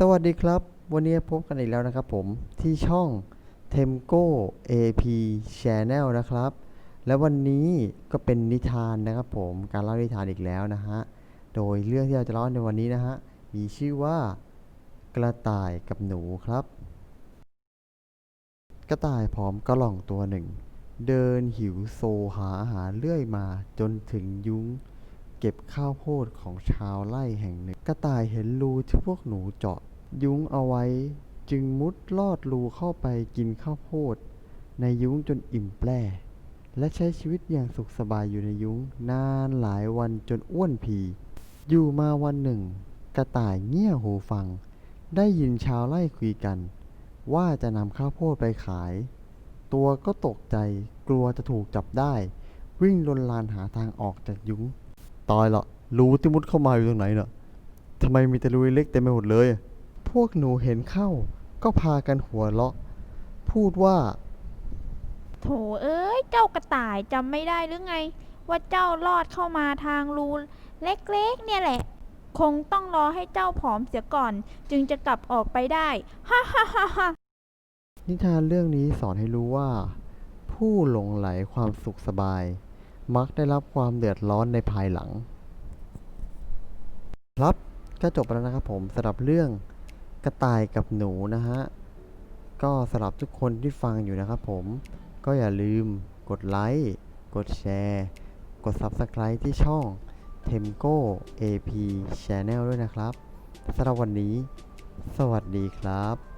สวัสดีครับ วันนี้พบกันอีกแล้วนะครับผมที่ช่อง Temco AP Channel นะครับ และวันนี้ก็เป็นนิทานนะครับผมการเล่านิทานอีกแล้วนะฮะ โดยเรื่องที่เราจะเล่าในวันนี้นะฮะ มีชื่อว่ากระต่ายกับหนูครับ กระต่ายพร้อมกระหล่องตัวหนึ่ง เดินหิวโซหาอาหารเรื่อยมาจนถึงยุ้ง เก็บข้าวโพดของชาวไร่แห่งหนึ่ง กระต่ายเห็นรูที่พวกหนูเจาะ ยุ้งเอาไว้ จึงมุดลอดรูเข้าไปกินข้าวโพด ในยุ้งจนอิ่มแปร่และใช้ชีวิตอย่างสุขสบายอยู่ในยุ้ง นานหลายวันจนอ้วนผี อยู่มาวันหนึ่ง กระต่ายเงี่ยหูฟัง ได้ยินชาวไร่คุยกัน ว่าจะนำข้าวโพดไปขาย ตัวก็ตกใจกลัวจะถูกจับได้ วิ่งลนลานหาทางออกจากยุ้ง ตายละรูที่มุดเข้ามาอยู่ตรงไหนเน่ะทำไมมีแต่รูเล็กเต็มไปหมดเลย พวกหนูเห็นเข้า ก็พากันหัวเราะ พูดว่า โถเอ้ย เจ้ากระต่ายจำไม่ได้หรือไง ว่าเจ้าลอดเข้ามาทางรูเล็กๆ เนี่ยแหละ คงต้องรอให้เจ้าผอมเสียก่อน จึงจะกลับออกไปได้ ฮ่าฮ่าฮ่าฮ่านิทานเรื่องนี้สอนให้รู้ว่า ผู้หลงไหลความสุขสบาย มักได้รับความเดือดร้อนในภายหลัง ครับก็จบไปแล้วนะครับผมสำหรับเรื่องกระต่ายกับหนูนะฮะ ก็สำหรับทุกคนที่ฟังอยู่นะครับผมก็อย่าลืมกดไลค์ กดแชร์ กด Subscribe ที่ช่อง Temco AP Channel ด้วยนะครับสำหรับวันนี้ สวัสดีครับ